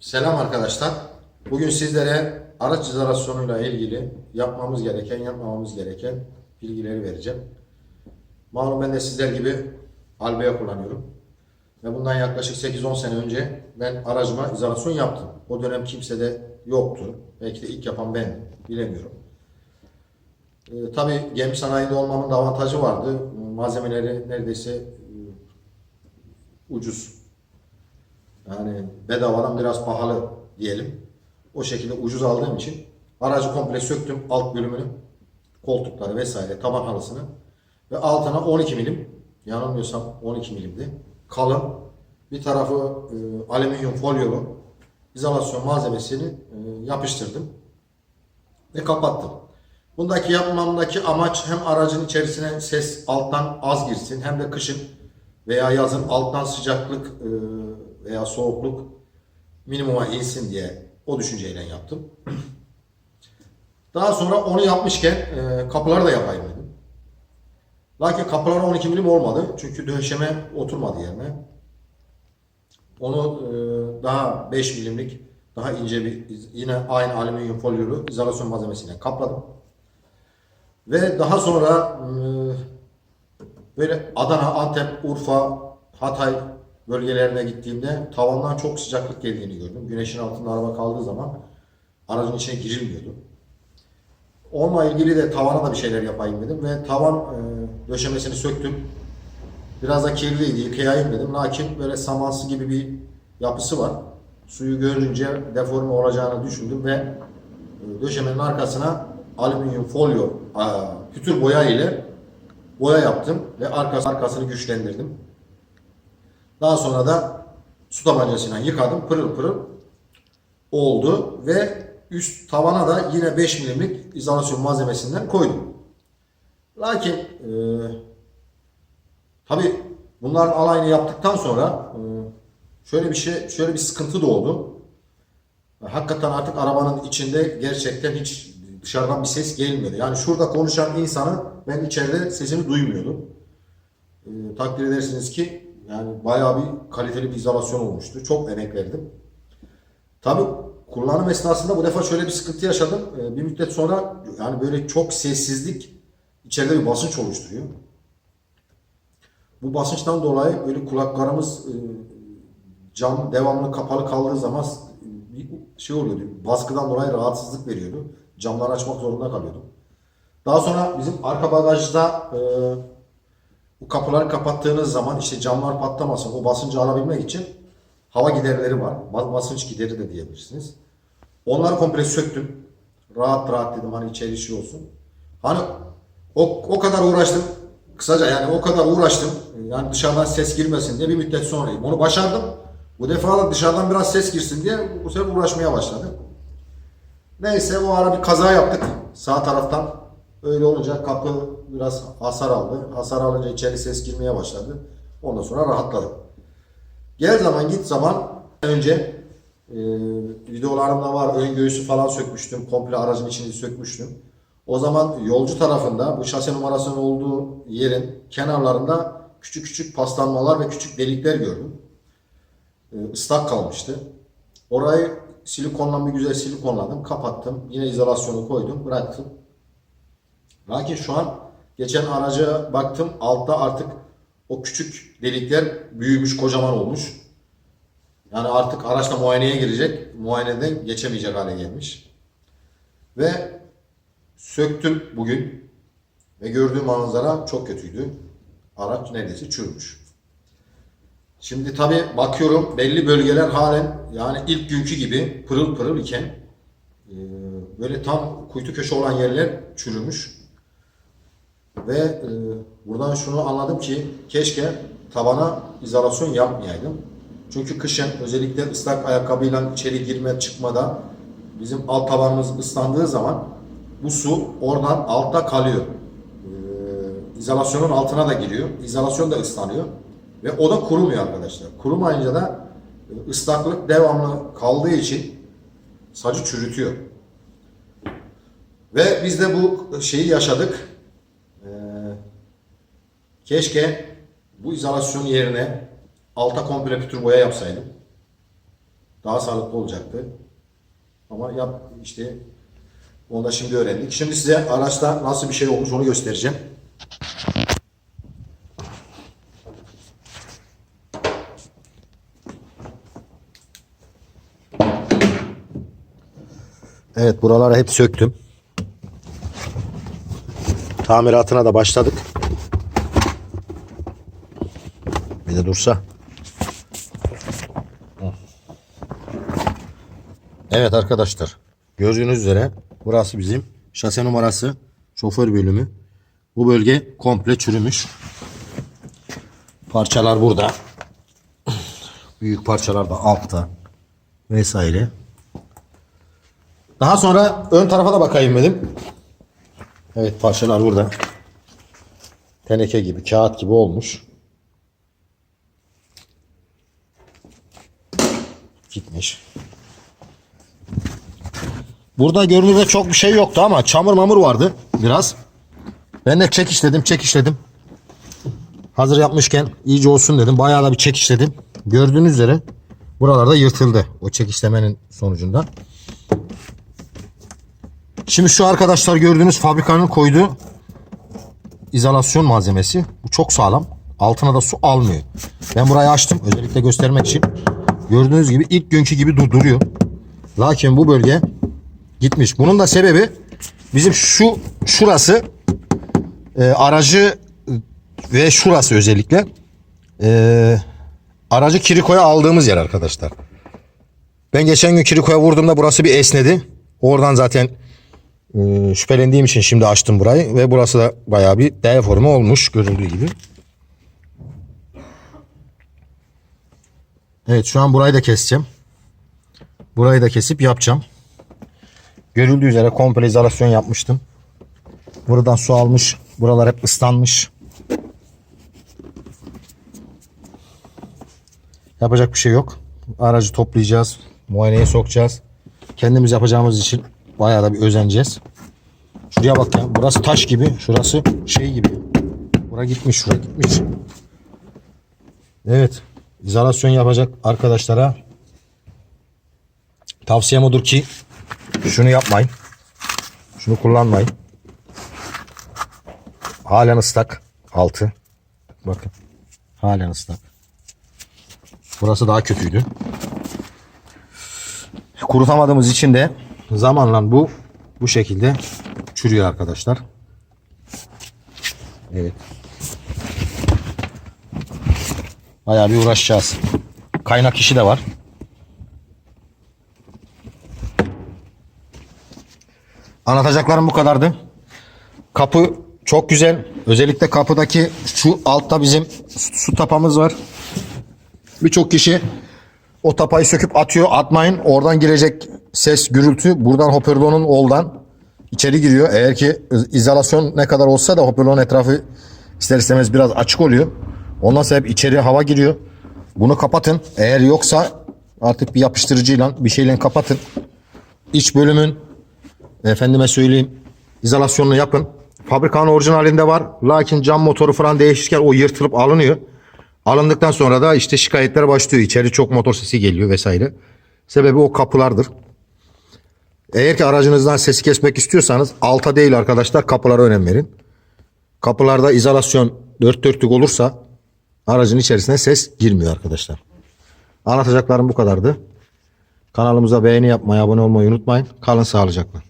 Selam arkadaşlar. Bugün sizlere araç izolasyonuyla ilgili yapmamız gereken, yapmamamız gereken bilgileri vereceğim. Malum ben de sizler gibi Albea kullanıyorum. Ve bundan yaklaşık 8-10 sene önce ben aracıma izolasyon yaptım. O dönem kimse de yoktu. Belki de ilk yapan ben bilemiyorum. Ee, tabii gemi sanayinde olmamın da avantajı vardı. Malzemeleri neredeyse e, ucuz yani bedavadan biraz pahalı diyelim. O şekilde ucuz aldığım için aracı komple söktüm alt bölümünü, koltukları vesaire, taban halısını ve altına 12 milim, yanılmıyorsam 12 milimdi. Kalın bir tarafı e, alüminyum folyolu izolasyon malzemesini e, yapıştırdım ve kapattım. Bundaki yapmamdaki amaç hem aracın içerisine ses alttan az girsin hem de kışın veya yazın alttan sıcaklık e, veya soğukluk minimuma insin diye o düşünceyle yaptım. Daha sonra onu yapmışken e, kapıları da yapayım dedim. Lakin kapılar 12 milim olmadı. Çünkü döşeme oturmadı yerine. Onu e, daha 5 milimlik daha ince bir yine aynı alüminyum folyolu izolasyon malzemesiyle kapladım. Ve daha sonra e, böyle Adana, Antep, Urfa, Hatay bölgelerine gittiğimde tavandan çok sıcaklık geldiğini gördüm. Güneşin altında araba kaldığı zaman aracın içine girilmiyordu. Onunla ilgili de tavana da bir şeyler yapayım dedim ve tavan e, döşemesini söktüm. Biraz da kirliydi, yıkayayım dedim. Lakin böyle samansı gibi bir yapısı var. Suyu görünce deforme olacağını düşündüm ve e, döşemenin arkasına alüminyum folyo, a, pütür boya ile boya yaptım ve arkası, arkasını güçlendirdim. Daha sonra da su tabancasıyla yıkadım. Pırıl pırıl oldu ve üst tavana da yine 5 milimlik izolasyon malzemesinden koydum. Lakin e, tabi bunların alayını yaptıktan sonra e, şöyle bir şey, şöyle bir sıkıntı doğdu. Hakikaten artık arabanın içinde gerçekten hiç dışarıdan bir ses gelmiyordu. Yani şurada konuşan insanı ben içeride sesini duymuyordum. E, takdir edersiniz ki yani bayağı bir kaliteli bir izolasyon olmuştu. Çok emek verdim. Tabi kullanım esnasında bu defa şöyle bir sıkıntı yaşadım. Ee, bir müddet sonra yani böyle çok sessizlik içeride bir basınç oluşturuyor. Bu basınçtan dolayı böyle kulaklarımız e, cam devamlı kapalı kaldığı zaman bir şey oluyordu. Baskıdan dolayı rahatsızlık veriyordu. Camları açmak zorunda kalıyordum. Daha sonra bizim arka bagajda e, bu kapıları kapattığınız zaman işte camlar patlamasın, o basıncı alabilmek için hava giderleri var. Bas- Basınç gideri de diyebilirsiniz. Onları komple söktüm. Rahat rahat dedim hani içeri şey olsun. Hani o, o kadar uğraştım. Kısaca yani o kadar uğraştım. Yani dışarıdan ses girmesin diye bir müddet sonra onu başardım. Bu defa da dışarıdan biraz ses girsin diye bu sefer uğraşmaya başladım. Neyse o ara bir kaza yaptık sağ taraftan. Öyle olunca kapı biraz hasar aldı. Hasar alınca içeri ses girmeye başladı. Ondan sonra rahatladım. Gel zaman git zaman önce e, videolarımda var ön göğüsü falan sökmüştüm. Komple aracın içini sökmüştüm. O zaman yolcu tarafında bu şase numarasının olduğu yerin kenarlarında küçük küçük paslanmalar ve küçük delikler gördüm. E, ıslak kalmıştı. Orayı silikonla bir güzel silikonladım, kapattım. Yine izolasyonu koydum, bıraktım. Lakin şu an geçen araca baktım altta artık o küçük delikler büyümüş, kocaman olmuş. Yani artık araçla muayeneye girecek, muayeneden geçemeyecek hale gelmiş. Ve söktüm bugün ve gördüğüm manzara çok kötüydü. Araç neredeyse çürümüş. Şimdi tabi bakıyorum belli bölgeler halen yani ilk günkü gibi pırıl pırıl iken e, böyle tam kuytu köşe olan yerler çürümüş. Ve e, buradan şunu anladım ki keşke tabana izolasyon yapmayaydım. Çünkü kışın özellikle ıslak ayakkabıyla içeri girme çıkmada bizim alt tabanımız ıslandığı zaman bu su oradan altta kalıyor. E, izolasyonun altına da giriyor. İzolasyon da ıslanıyor. Ve o da kurumuyor arkadaşlar. Kurumayınca da e, ıslaklık devamlı kaldığı için sacı çürütüyor. Ve biz de bu şeyi yaşadık. Keşke bu izolasyon yerine alta komple pütür boya yapsaydım. Daha sağlıklı olacaktı. Ama yap işte onu da şimdi öğrendik. Şimdi size araçta nasıl bir şey olmuş onu göstereceğim. Evet buraları hep söktüm. Tamiratına da başladık. Bir de dursa. Evet arkadaşlar. Gördüğünüz üzere burası bizim şase numarası şoför bölümü. Bu bölge komple çürümüş. Parçalar burada. Büyük parçalar da altta vesaire. Daha sonra ön tarafa da bakayım dedim. Evet parçalar burada. Teneke gibi, kağıt gibi olmuş. Gitmiş. Burada görünürde çok bir şey yoktu ama çamur mamur vardı biraz. Ben de çekişledim, çekişledim. Hazır yapmışken iyice olsun dedim. Bayağı da bir çekişledim. Gördüğünüz üzere buralarda yırtıldı o çekişlemenin sonucunda. Şimdi şu arkadaşlar gördüğünüz fabrikanın koyduğu izolasyon malzemesi. Bu çok sağlam. Altına da su almıyor. Ben burayı açtım özellikle göstermek için. Gördüğünüz gibi ilk günkü gibi dur- duruyor. Lakin bu bölge gitmiş. Bunun da sebebi bizim şu şurası e, aracı ve şurası özellikle e, aracı Kiriko'ya aldığımız yer arkadaşlar. Ben geçen gün Kiriko'ya vurduğumda burası bir esnedi. Oradan zaten e, şüphelendiğim için şimdi açtım burayı ve burası da bayağı bir deforme olmuş görüldüğü gibi. Evet şu an burayı da keseceğim. Burayı da kesip yapacağım. Görüldüğü üzere komple izolasyon yapmıştım. Buradan su almış. Buralar hep ıslanmış. Yapacak bir şey yok. Aracı toplayacağız. Muayeneye sokacağız. Kendimiz yapacağımız için bayağı da bir özeneceğiz. Şuraya bak ya. Burası taş gibi. Şurası şey gibi. Bura gitmiş. Şura gitmiş. Evet. İzolasyon yapacak arkadaşlara tavsiyem odur ki şunu yapmayın. Şunu kullanmayın. Halen ıslak altı. Bakın. Halen ıslak. Burası daha kötüydü. Kurutamadığımız için de zamanla bu bu şekilde çürüyor arkadaşlar. Evet. Bayağı bir uğraşacağız. Kaynak işi de var. Anlatacaklarım bu kadardı. Kapı çok güzel. Özellikle kapıdaki şu altta bizim su, tapamız var. Birçok kişi o tapayı söküp atıyor. Atmayın. Oradan girecek ses, gürültü buradan hoparlörün oldan içeri giriyor. Eğer ki izolasyon ne kadar olsa da hoparlörün etrafı ister istemez biraz açık oluyor. Ondan sebep içeri hava giriyor. Bunu kapatın. Eğer yoksa artık bir yapıştırıcıyla bir şeyle kapatın. İç bölümün efendime söyleyeyim izolasyonunu yapın. Fabrikanın orijinalinde var. Lakin cam motoru falan değişirken o yırtılıp alınıyor. Alındıktan sonra da işte şikayetler başlıyor. İçeri çok motor sesi geliyor vesaire. Sebebi o kapılardır. Eğer ki aracınızdan sesi kesmek istiyorsanız alta değil arkadaşlar kapılara önem verin. Kapılarda izolasyon dört dörtlük olursa aracın içerisine ses girmiyor arkadaşlar. Anlatacaklarım bu kadardı. Kanalımıza beğeni yapmayı, abone olmayı unutmayın. Kalın sağlıcakla.